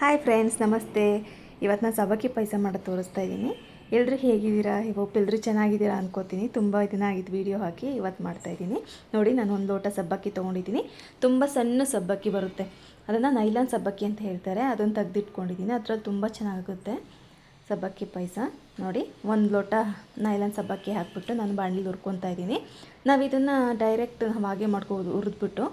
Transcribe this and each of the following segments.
Hi friends ನಮಸ್ತೆ. ಇವತ್ತು ನಾನು ಸಬಕ್ಕಿ ಪಾಯಸ ಮಾಡೋದು ತೋರಿಸ್ತಾ ಇದ್ದೀನಿ ಎಲ್ಲರೂ ಹೇಗಿದ್ದೀರಾ? ಹೋಪ್ ಎಲ್ಲರೂ ಚೆನ್ನಾಗಿದ್ದೀರಾ ಅನ್ಕೋತೀನಿ. ತುಂಬ ದಿನ ಆಗಿದ್ದು ವೀಡಿಯೋ ಹಾಕಿ ಇವತ್ತು ಮಾಡ್ತಾ ಇದ್ದೀನಿ ನೋಡಿ, ನಾನು ಒಂದು ಲೋಟ ಸಬ್ಬಕ್ಕಿ ತೊಗೊಂಡಿದ್ದೀನಿ ತುಂಬ ಸಣ್ಣ ಸಬ್ಬಕ್ಕಿ ಬರುತ್ತೆ. ಅದನ್ನು ನೈಲಾನ್ ಸಬ್ಬಕ್ಕಿ ಅಂತ ಹೇಳ್ತಾರೆ. ಅದನ್ನು ತೆಗೆದಿಟ್ಕೊಂಡಿದ್ದೀನಿ ಅದರಲ್ಲಿ ತುಂಬ ಚೆನ್ನಾಗುತ್ತೆ ಸಬ್ಬಕ್ಕಿ ಪಾಯಸ. ನೋಡಿ, ಒಂದು ಲೋಟ ನೈಲನ್ ಸಬ್ಬಕ್ಕಿ ಹಾಕ್ಬಿಟ್ಟು ನಾನು ಬಾಣಲಿ ಹುರ್ಕೊತಾ ಇದ್ದೀನಿ. ನಾವು ಇದನ್ನು ಡೈರೆಕ್ಟ್ ಹಾಗೆ ಮಾಡ್ಕೋಬೋದು, ಹುರಿದ್ಬಿಟ್ಟು.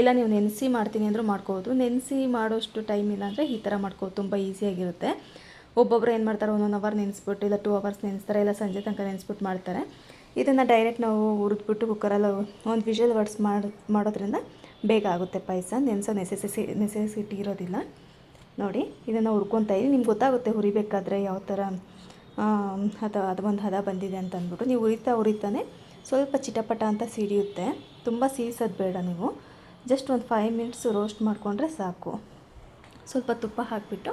ಇಲ್ಲ, ನೀವು ನೆನೆಸಿ ಮಾಡ್ತೀನಿ ಅಂದರೂ ಮಾಡ್ಕೋಬೋದು. ನೆನೆಸಿ ಮಾಡೋಷ್ಟು ಟೈಮ್ ಇಲ್ಲ ಅಂದರೆ ಈ ಥರ ಮಾಡ್ಕೋದು ತುಂಬ ಈಸಿಯಾಗಿರುತ್ತೆ ಒಬ್ಬೊಬ್ರು ಏನು ಮಾಡ್ತಾರೆ, ಒಂದೊಂದು ಅವರ್ ನೆನೆಸ್ಬಿಟ್ಟು, ಇಲ್ಲ ಟೂ ಅವರ್ಸ್ ನೆನೆಸ್ತಾರೆ, ಇಲ್ಲ ಸಂಜೆ ತನಕ ನೆನೆಸ್ಬಿಟ್ಟು ಮಾಡ್ತಾರೆ. ಇದನ್ನು ಡೈರೆಕ್ಟ್ ನಾವು ಹುರಿದ್ಬಿಟ್ಟು ಕುಕ್ಕರಲ್ಲಿ ಒಂದು ವಿಷಲ್ ವರ್ಡ್ಸ್ ಮಾಡಿ ಮಾಡೋದ್ರಿಂದ ಬೇಗ ಆಗುತ್ತೆ ಪಾಯಸ. ನೆನೆಸೋ ನೆಸೆಸಿಸಿ ನೆಸೆಸಿಟಿ ಇರೋದಿಲ್ಲ. ನೋಡಿ, ಇದನ್ನು ಹುರ್ಕೊತಾ ಇದ್ದೀನಿ ನಿಮ್ಗೆ ಗೊತ್ತಾಗುತ್ತೆ ಹುರಿಬೇಕಾದ್ರೆ ಯಾವ ಥರ ಅದು ಒಂದು ಹದ ಬಂದಿದೆ ಅಂತ ಅಂದ್ಬಿಟ್ಟು. ನೀವು ಹುರಿತಾ ಹುರಿತಾನೆ ಸ್ವಲ್ಪ ಚಿಟಪಟ ಅಂತ ಸಿಡಿಯುತ್ತೆ. ತುಂಬ ಸೀಸೋದು ಬೇಡ ನೀವು. ಜಸ್ಟ್ ಒಂದು ಫೈವ್ ಮಿನಿಟ್ಸ್ ರೋಸ್ಟ್ ಮಾಡಿಕೊಂಡ್ರೆ ಸಾಕು. ಸ್ವಲ್ಪ ತುಪ್ಪ ಹಾಕಿಬಿಟ್ಟು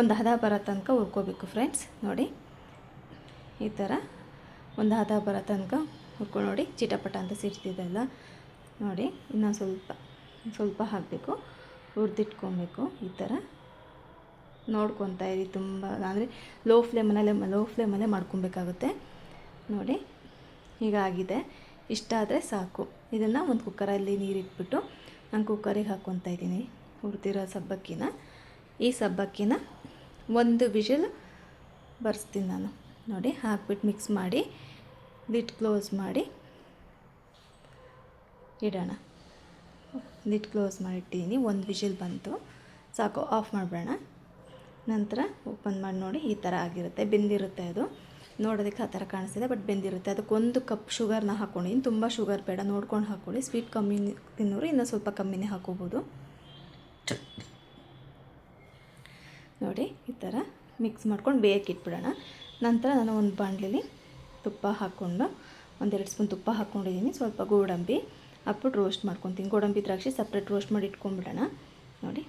ಒಂದು ಹದ ಬರೋ ತನಕ ಹುರ್ಕೋಬೇಕು ಫ್ರೆಂಡ್ಸ್ ನೋಡಿ, ಈ ಥರ ಒಂದು ಹದ ಬರೋ ತನಕ ಹುರ್ಕೊಂಡು ನೋಡಿ, ಚಿಟಪಟ ಅಂತ ಸಿಡ್ತಿದೆಲ್ಲ ನೋಡಿ ಇನ್ನೊಂದು ಸ್ವಲ್ಪ ಸ್ವಲ್ಪ ಹಾಕಬೇಕು. ಹುರಿದಿಟ್ಕೊಬೇಕು ಈ ಥರ ನೋಡ್ಕೊತಾ ಇರಿ ತುಂಬ. ಅಂದರೆ ಲೋ ಫ್ಲೇಮಲ್ಲೇ ಲೋ ಫ್ಲೇಮಲ್ಲೇ ಮಾಡ್ಕೊಬೇಕಾಗುತ್ತೆ. ನೋಡಿ ಹೀಗಾಗಿದೆ ಇಷ್ಟ ಆದರೆ ಸಾಕು. ಇದನ್ನು ಒಂದು ಕುಕ್ಕರಲ್ಲಿ ನೀರಿಟ್ಬಿಟ್ಟು ನಾನು ಕುಕ್ಕರಿಗೆ ಹಾಕ್ಕೊತಾ ಇದ್ದೀನಿ. ಹುರಿದಿರೋ ಸಬ್ಬಕ್ಕಿನ. ಈ ಸಬ್ಬಕ್ಕಿನ ಒಂದು ವಿಷಲ್ ಬರ್ಸ್ತೀನಿ ನಾನು. ನೋಡಿ ಹಾಕ್ಬಿಟ್ಟು ಮಿಕ್ಸ್ ಮಾಡಿ ಲಿಟ್ ಕ್ಲೋಸ್ ಮಾಡಿ, ಇಡೋಣ. ಲಿಟ್ ಕ್ಲೋಸ್ ಮಾಡಿಟ್ಟಿದ್ದೀನಿ. ಒಂದು ವಿಷಲ್ ಬಂತು. ಸಾಕು ಆಫ್ ಮಾಡಿಬಿಡೋಣ. ನಂತರ ಓಪನ್ ಮಾಡಿ ನೋಡಿ ಈ ಥರ ಆಗಿರುತ್ತೆ. ಬೆಂದಿರುತ್ತೆ ಅದು. ನೋಡೋದಕ್ಕೆ ಆ ಥರ ಕಾಣಿಸ್ತಿದೆ, ಬಟ್ ಬೆಂದಿರುತ್ತೆ. ಅದಕ್ಕೊಂದು ಕಪ್ ಶುಗರ್ನ ಹಾಕ್ಕೊಂಡಿದ್ದೀನಿ ತುಂಬ ಶುಗರ್ ಬೇಡ, ನೋಡ್ಕೊಂಡು ಹಾಕ್ಕೊಳ್ಳಿ. ಸ್ವೀಟ್ ಕಮ್ಮಿ ತಿನ್ನೋರು ಇನ್ನೂ ಸ್ವಲ್ಪ ಕಮ್ಮಿನೇ ಹಾಕೋಬೋದು ನೋಡಿ, ಈ ಥರ ಮಿಕ್ಸ್ ಮಾಡ್ಕೊಂಡು ಬೇಯಕ್ಕೆ ಇಟ್ಬಿಡೋಣ. ನಂತರ ನಾನು ಒಂದು ಬಾಣಲಿಲಿ ತುಪ್ಪ ಹಾಕ್ಕೊಂಡು, ಒಂದೆರಡು ಸ್ಪೂನ್ ತುಪ್ಪ ಹಾಕ್ಕೊಂಡಿದ್ದೀನಿ. ಸ್ವಲ್ಪ ಗೋಡಂಬಿ ಹಾಕ್ಬಿಟ್ಟು ರೋಸ್ಟ್ ಮಾಡ್ಕೊತೀನಿ. ಗೋಡಂಬಿ ದ್ರಾಕ್ಷಿ ಸಪ್ರೇಟ್ ರೋಸ್ಟ್ ಮಾಡಿ ಇಟ್ಕೊಂಡ್ಬಿಡೋಣ. ನೋಡಿ,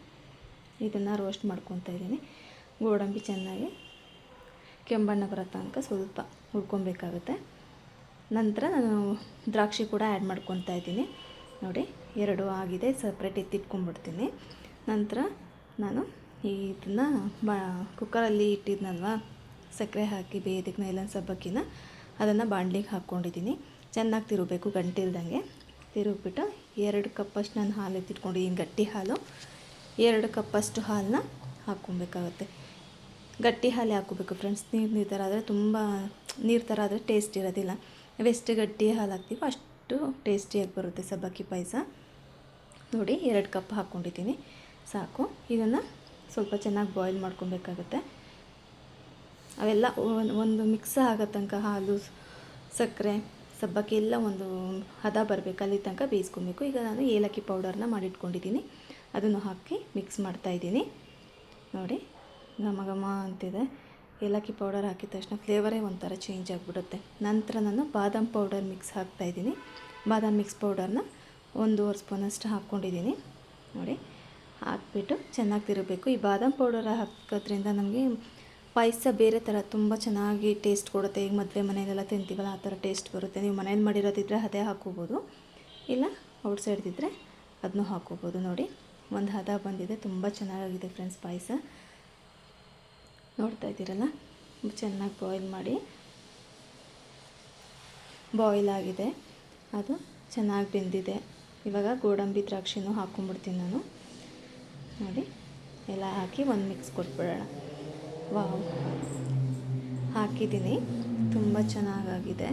ಇದನ್ನು ರೋಸ್ಟ್ ಮಾಡ್ಕೊತಾ ಇದ್ದೀನಿ. ಗೋಡಂಬಿ ಚೆನ್ನಾಗಿ ಕೆಂಬಣ್ಣ ಬರೋ ತನಕ ಸ್ವಲ್ಪ ಹುರ್ಕೊಬೇಕಾಗುತ್ತೆ. ನಂತರ ನಾನು ದ್ರಾಕ್ಷಿ ಕೂಡ ಆ್ಯಡ್ ಮಾಡ್ಕೊತಾ ಇದ್ದೀನಿ. ನೋಡಿ, ಎರಡು ಆಗಿದೆ ಸಪ್ರೇಟ್ ಎತ್ತಿಟ್ಕೊಂಡ್ಬಿಡ್ತೀನಿ ನಂತರ ನಾನು ಇದನ್ನು ಬ ಕುಕ್ಕರಲ್ಲಿ ಇಟ್ಟಿದ್ನಲ್ವ, ಸಕ್ಕರೆ ಹಾಕಿ ಬೇಯೋದಕ್ಕೆ ನೈಲನ್ ಸಬ್ಬಕ್ಕಿನ ಅದನ್ನು ಬಾಣಲಿಗೆ ಹಾಕ್ಕೊಂಡಿದ್ದೀನಿ. ಚೆನ್ನಾಗಿ ತಿರುಗಬೇಕು, ಗಂಟಿಲ್ದಂಗೆ. ತಿರುಗಿಬಿಟ್ಟು ಎರಡು ಕಪ್ಪಷ್ಟು ನಾನು ಹಾಲು ಎತ್ತಿಟ್ಕೊಂಡಿದ್ದೀನಿ, ಗಟ್ಟಿ ಹಾಲು. ಎರಡು ಕಪ್ಪಷ್ಟು ಹಾಲನ್ನ ಹಾಕ್ಕೊಬೇಕಾಗುತ್ತೆ. ಗಟ್ಟಿ ಹಾಲು ಹಾಕೋಬೇಕು ಫ್ರೆಂಡ್ಸ್ ನೀರು ನೀರು ಥರ ಆದರೆ ತುಂಬ ನೀರು ಥರ ಆದರೆ ಟೇಸ್ಟ್ ಇರೋದಿಲ್ಲ. ವೆಸ್ಟ್ ಗಟ್ಟಿ ಹಾಲು ಹಾಕ್ತೀವೋ ಅಷ್ಟು ಟೇಸ್ಟಿಯಾಗಿ ಬರುತ್ತೆ ಸಬ್ಬಕ್ಕಿ ಪಾಯಸ. ನೋಡಿ, ಎರಡು ಕಪ್ ಹಾಕ್ಕೊಂಡಿದ್ದೀನಿ. ಸಾಕು. ಇದನ್ನು ಸ್ವಲ್ಪ ಚೆನ್ನಾಗಿ ಬಾಯ್ಲ್ ಮಾಡ್ಕೊಬೇಕಾಗುತ್ತೆ. ಅವೆಲ್ಲ ಒಂದು ಮಿಕ್ಸ್ ಆಗೋ ತನಕ ಹಾಲು, ಸಕ್ಕರೆ, ಸಬ್ಬಕ್ಕಿ ಎಲ್ಲ ಒಂದು ಹದ ಬರಬೇಕು. ಅಲ್ಲಿ ತನಕ ಬೇಯಿಸ್ಕೊಬೇಕು. ಈಗ ನಾನು ಏಲಕ್ಕಿ ಪೌಡರ್ನ ಮಾಡಿಟ್ಕೊಂಡಿದ್ದೀನಿ. ಅದನ್ನು ಹಾಕಿ ಮಿಕ್ಸ್ ಮಾಡ್ತಾಯಿದ್ದೀನಿ ನೋಡಿ. ಘಮ ಘಮ ಅಂತಿದೆ. ಏಲಕ್ಕಿ ಪೌಡರ್ ಹಾಕಿದ ತಕ್ಷಣ ಫ್ಲೇವರೇ ಒಂಥರ ಚೇಂಜ್ ಆಗಿಬಿಡುತ್ತೆ. ನಂತರ ನಾನು ಬಾದಾಮ್ ಪೌಡರ್ ಮಿಕ್ಸ್ ಹಾಕ್ತಾಯಿದ್ದೀನಿ ಬಾದಾಮ್ ಮಿಕ್ಸ್ ಪೌಡರ್ನ ಒಂದೂವರೆ ಸ್ಪೂನಷ್ಟು ಹಾಕ್ಕೊಂಡಿದ್ದೀನಿ. ನೋಡಿ, ಹಾಕ್ಬಿಟ್ಟು ಚೆನ್ನಾಗಿ ತಿರುಗಬೇಕು. ಈ ಬಾದಾಮ್ ಪೌಡರ್ ಹಾಕೋದ್ರಿಂದ ನಮಗೆ ಪಾಯಸ ಬೇರೆ ಥರ, ತುಂಬ ಚೆನ್ನಾಗಿ ಟೇಸ್ಟ್ ಕೊಡುತ್ತೆ. ಈಗ ಮದುವೆ ಮನೆಯಲ್ಲೆಲ್ಲ ತಿಂತೀವಲ್ಲ, ಆ ಥರ ಟೇಸ್ಟ್ ಬರುತ್ತೆ. ನೀವು ಮನೇಲಿ ಮಾಡಿರೋದಿದ್ದರೆ ಅದೇ ಹಾಕೋಬೋದು ಇಲ್ಲ ಔಟ್ಸೈಡ್ದಿದ್ದರೆ ಅದನ್ನೂ ಹಾಕೋಬೋದು ನೋಡಿ, ಒಂದು ಹದ ಬಂದಿದೆ. ತುಂಬ ಚೆನ್ನಾಗಿದೆ ಫ್ರೆಂಡ್ಸ್ ಪಾಯಸ. ನೋಡ್ತಾ ಇದ್ದೀರಲ್ಲ? ಚೆನ್ನಾಗಿ ಬಾಯ್ಲ್ ಮಾಡಿ. ಬಾಯ್ಲ್ ಆಗಿದೆ. ಅದು ಚೆನ್ನಾಗಿ ಬೆಂದಿದೆ. ಇವಾಗ ಗೋಡಂಬಿ ದ್ರಾಕ್ಷಿನೂ ಹಾಕ್ಕೊಂಬಿಡ್ತೀನಿ ನಾನು. ನೋಡಿ, ಎಲ್ಲ ಹಾಕಿ ಒಂದು ಮಿಕ್ಸ್ ಕೊಟ್ಬಿಡೋಣ. ವಾವ್ ಹಾಕಿದ್ದೀನಿ. ತುಂಬ ಚೆನ್ನಾಗಾಗಿದೆ.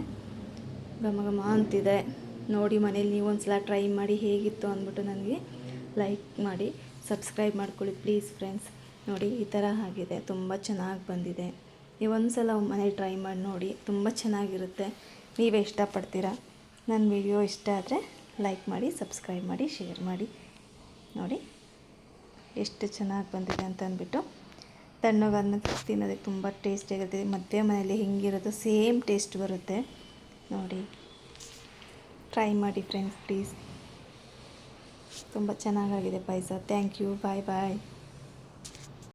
ಘಮ ಘಮ ಅಂತಿದೆ. ನೋಡಿ ಮನೇಲಿ ನೀವು ಒಂದು ಸಲ ಟ್ರೈ ಮಾಡಿ ಹೇಗಿತ್ತು ಅಂದ್ಬಿಟ್ಟು ನನಗೆ ಲೈಕ್ ಮಾಡಿ, ಸಬ್ಸ್ಕ್ರೈಬ್ ಮಾಡ್ಕೊಳ್ಳಿ ಪ್ಲೀಸ್ ಫ್ರೆಂಡ್ಸ್. ನೋಡಿ, ಈ ಥರ ಆಗಿದೆ. ತುಂಬ ಚೆನ್ನಾಗಿ ಬಂದಿದೆ. ನೀವು ಒಂದು ಸಲ ಮನೇಲಿ ಟ್ರೈ ಮಾಡಿ ನೋಡಿ, ತುಂಬ ಚೆನ್ನಾಗಿರುತ್ತೆ. ನೀವೇ ಇಷ್ಟಪಡ್ತೀರಾ? ನನ್ನ ವಿಡಿಯೋ ಇಷ್ಟ ಆದರೆ ಲೈಕ್ ಮಾಡಿ ಸಬ್ಸ್ಕ್ರೈಬ್ ಮಾಡಿ ಶೇರ್ ಮಾಡಿ. ನೋಡಿ, ಎಷ್ಟು ಚೆನ್ನಾಗಿ ಬಂದಿದೆ ಅಂತ ಅಂದ್ಬಿಟ್ಟು. ತಣ್ಣಗನ್ನ ತಿನ್ನೋದಕ್ಕೆ ತುಂಬ ಟೇಸ್ಟಿಯಾಗಿರುತ್ತೆ ಮದುವೆ ಮನೆಯಲ್ಲಿ ಹೆಂಗಿರೋದು ಸೇಮ್ ಟೇಸ್ಟ್ ಬರುತ್ತೆ. ನೋಡಿ ಟ್ರೈ ಮಾಡಿ ಫ್ರೆಂಡ್ಸ್ ಪ್ಲೀಸ್ ತುಂಬ ಚೆನ್ನಾಗಾಗಿದೆ ಪಾಯಸ. Thank you bye bye